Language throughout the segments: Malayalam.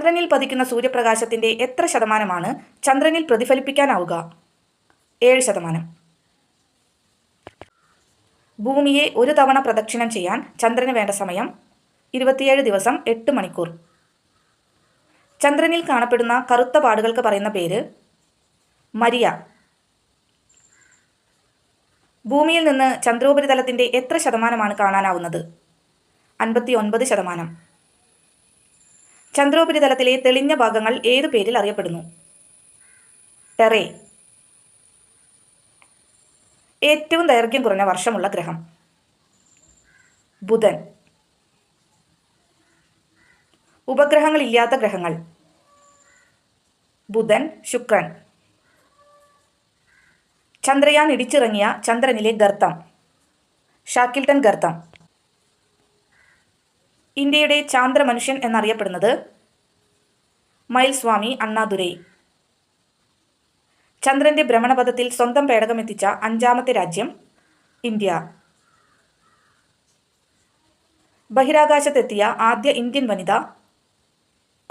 ചന്ദ്രനിൽ പതിക്കുന്ന സൂര്യപ്രകാശത്തിന്റെ എത്ര ശതമാനമാണ് ചന്ദ്രനിൽ പ്രതിഫലിപ്പിക്കാനാവുക? ഏഴ് ശതമാനം. ഭൂമിയെ ഒരു തവണ പ്രദക്ഷിണം ചെയ്യാൻ ചന്ദ്രന് വേണ്ട സമയം ഇരുപത്തിയേഴ് ദിവസം എട്ട് മണിക്കൂർ. ചന്ദ്രനിൽ കാണപ്പെടുന്ന കറുത്ത പാടുകൾക്ക് പറയുന്ന പേര് മരിയ. ഭൂമിയിൽ നിന്ന് ചന്ദ്രോപരിതലത്തിന്റെ എത്ര ശതമാനമാണ് കാണാനാവുന്നത്? അൻപത്തി ഒൻപത് ശതമാനം. ചന്ദ്രോപരിതലത്തിലെ തെളിഞ്ഞ ഭാഗങ്ങൾ ഏതു പേരിൽ അറിയപ്പെടുന്നു? ടെറേ. ഏറ്റവും ദൈർഘ്യം കുറഞ്ഞ വർഷമുള്ള ഗ്രഹം. ബുധൻ. ഉപഗ്രഹങ്ങളില്ലാത്ത ഗ്രഹങ്ങൾ. ബുധൻ ശുക്രൻ. ചന്ദ്രയാൻ ഇടിച്ചിറങ്ങിയ ചന്ദ്രനിലെ ഗർത്തം. ഷാക്കിൽട്ടൺ ഗർത്തം. ഇന്ത്യയുടെ ചാന്ദ്ര മനുഷ്യൻ എന്നറിയപ്പെടുന്നത് മയിൽസ്വാമി അണ്ണാദുരൈ. ചന്ദ്രന്റെ ഭ്രമണപഥത്തിൽ സ്വന്തം പേടകമെത്തിച്ച അഞ്ചാമത്തെ രാജ്യം ഇന്ത്യ. ബഹിരാകാശത്തെത്തിയ ആദ്യ ഇന്ത്യൻ വനിത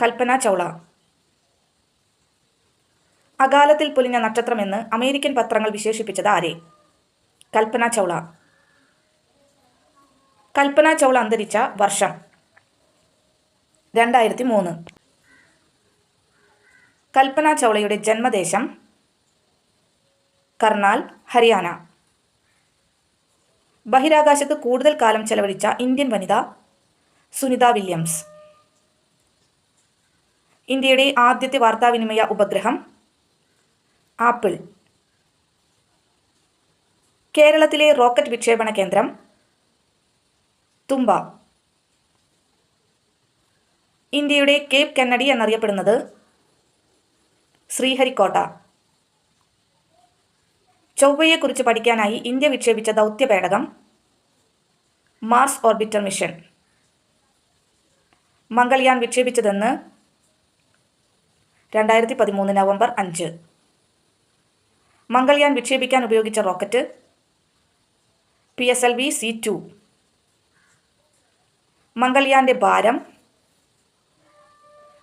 കൽപ്പന ചൗള. അകാലത്തിൽ പൊലിഞ്ഞ നക്ഷത്രമെന്ന് അമേരിക്കൻ പത്രങ്ങൾ വിശേഷിപ്പിച്ചത് ആരെ? കൽപ്പന ചൗള. കൽപ്പന ചൗള അന്തരിച്ച വർഷം രണ്ടായിരത്തി മൂന്ന് കൽപ്പന ചൗളയുടെ ജന്മദേശം കർണാൽ ഹരിയാന. ബഹിരാകാശത്ത് കൂടുതൽ കാലം ചെലവഴിച്ച ഇന്ത്യൻ വനിത സുനിത വില്യംസ്. ഇന്ത്യയുടെ ആദ്യത്തെ വാർത്താവിനിമയ ഉപഗ്രഹം ആപ്പിൾ. കേരളത്തിലെ റോക്കറ്റ് വിക്ഷേപണ കേന്ദ്രം തുമ്പ ഇന്ത്യയുടെ കേപ്പ് കന്നഡി എന്നറിയപ്പെടുന്നത് ശ്രീഹരിക്കോട്ട. ചൊവ്വയെക്കുറിച്ച് പഠിക്കാനായി ഇന്ത്യ വിക്ഷേപിച്ച ദൗത്യപേടകം മാർസ് ഓർബിറ്റർ മിഷൻ മംഗൾയാൻ വിക്ഷേപിച്ചതെന്ന് രണ്ടായിരത്തി പതിമൂന്ന് നവംബർ അഞ്ച്. മംഗൾയാൻ വിക്ഷേപിക്കാൻ ഉപയോഗിച്ച rocket P S L V C two മംഗൾയാന്റെ ഭാരം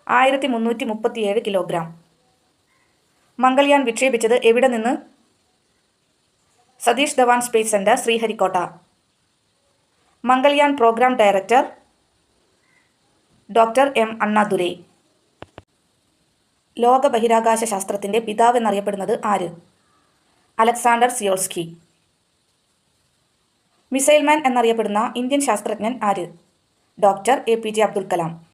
ആയിരത്തി മുന്നൂറ്റി മുപ്പത്തിയേഴ് കിലോഗ്രാം. മംഗൾയാൻ വിക്ഷേപിച്ചത് എവിടെ നിന്ന്? Satish Dhawan space centre Sriharikota. Mangalyaan programme director doctor M Annadurai. ലോക ബഹിരാകാശ ശാസ്ത്രത്തിന്റെ പിതാവ് എന്നറിയപ്പെടുന്നത് ആര്? അലക്സാണ്ടർ സിയോൾസ്കി. മിസൈൽ മാൻ എന്നറിയപ്പെടുന്ന ഇന്ത്യൻ ശാസ്ത്രജ്ഞൻ ആര്? Doctor A P J Abdul Kalam.